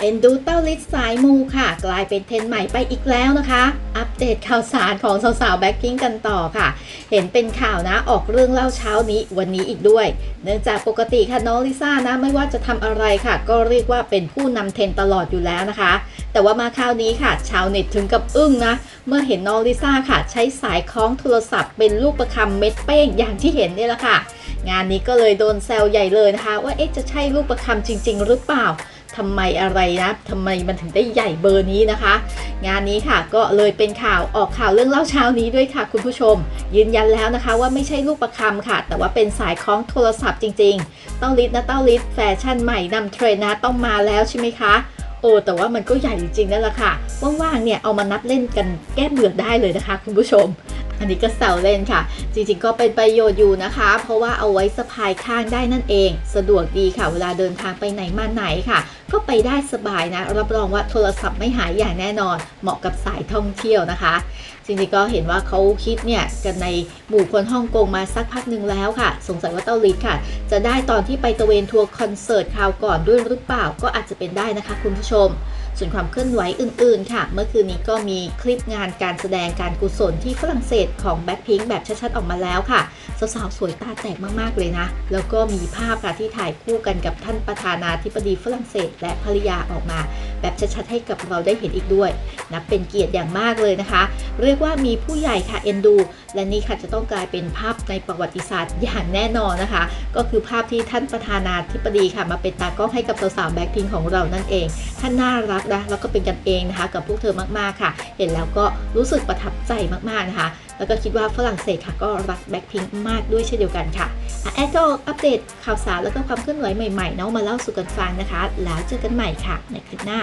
เอ็นดูเต้าลิสสายมูค่ะ กลายเป็นเทรนใหม่ไปอีกแล้วนะคะ อัปเดตข่าวสารของสาวๆแบ็คพิงกันต่อค่ะ เห็นเป็นข่าวนะออกเรื่องเล่าเช้านี้วันนี้อีกด้วย เนื่องจากปกติค่ะน้องลิซ่านะไม่ว่าจะทำอะไรค่ะ ก็เรียกว่าเป็นผู้นำเทรนตลอดอยู่แล้วนะคะ แต่ว่ามาคราวนี้ค่ะ ชาวเน็ตถึงกับอึ้งนะ เมื่อเห็นน้องลิซ่าค่ะ ใช้สายคล้องโทรศัพท์เป็นลูกประคำเม็ดเป้งอย่างที่เห็นนี่แหละค่ะ งานนี้ก็เลยโดนแซวใหญ่เลยนะคะ ว่าเอ๊ะจะใช่ลูกประคำจริง ๆ หรือเปล่าทำไมอะไรนะทำไมมันถึงได้ใหญ่เบอร์นี้นะคะ งานนี้ค่ะก็เลยเป็นข่าวออกข่าวเรื่องเล่าเช้านี้ด้วยค่ะ คุณผู้ชม ยืนยันแล้วนะคะ ว่าไม่ใช่ลูกประคำค่ะ แต่ว่าเป็นสายคล้องโทรศัพท์จริงๆเต้าลิศนะเต้าลิศแฟชั่นใหม่นำเทรนนะต้องมาแล้วใช่ไหมคะโอ้แต่ว่ามันก็ใหญ่จริงๆนั่นแหละค่ะว่างๆเนี่ยเอามานับเล่นกันแก้เบื่อได้เลยนะคะ คุณผู้ชม อันนี้ก็แซวเล่นค่ะ จริงๆ ก็เป็นประโยชน์อยู่นะคะ เพราะว่าเอาไว้สะพายข้างได้นั่นเอง สะดวกดีค่ะ เวลาเดินทางไปไหนมาไหนค่ะ ก็ไปได้สบายนะ รับรองว่าโทรศัพท์ไม่หายอย่างแน่นอน เหมาะกับสายท่องเที่ยวนะคะจริงๆก็เห็นว่าเขาคิดเนี่ยกันในหมู่คนฮ่องกงมาสักพักหนึ่งแล้วค่ะ สงสัยว่าเต้าลิศค่ะ จะได้ตอนที่ไปตะเวนทัวร์คอนเสิร์ตคราวก่อนด้วยหรือเปล่าก็อาจจะเป็นได้นะคะคุณผู้ชม ส่วนความเคลื่อนไหวอื่น ๆ ค่ะ เมื่อคืนนี้ก็มีคลิปงานการแสดงการกุศลที่ฝรั่งเศสของแบ็คพิงแบบชัด ๆ ออกมาแล้วค่ะ สาว ๆ สวยตาแตกมาก ๆ เลยนะ แล้วก็มีภาพค่ะที่ถ่ายคู่กันกับท่านประธานาธิบดีฝรั่งเศส และภรรยาออกมา แบบชัด ๆ ให้กับเราได้เห็นอีกด้วย นับเป็นเกียรติอย่างมากเลยนะคะ เรียกว่ามีผู้ใหญ่ค่ะเอ็นดู และนี่ค่ะจะต้องกลายเป็นภาพในประวัติศาสตร์อย่างแน่นอนนะคะ ก็คือภาพที่ท่านประธานาธิบดีค่ะ มาเป็นตากล้องให้กับสาวๆแบ็คพิงของเรานั่นเอง ท่านน่ารักนะแล้วก็เป็นกันเองนะคะ กับพวกเธอมากๆค่ะ เห็นแล้วก็รู้สึกประทับใจมากๆนะคะแล้วก็คิดว่าฝรั่งเศสค่ะก็รักแบ็คพิงมากด้วยเช่นเดียวกันค่ะอะแอดก็อัปเดตข่าวสารแล้วก็ความเคลื่อนไหวใหม่ๆเนาะมาเล่าสู่กันฟังนะคะ แล้วเจอกันใหม่ค่ะในคลิปหน้า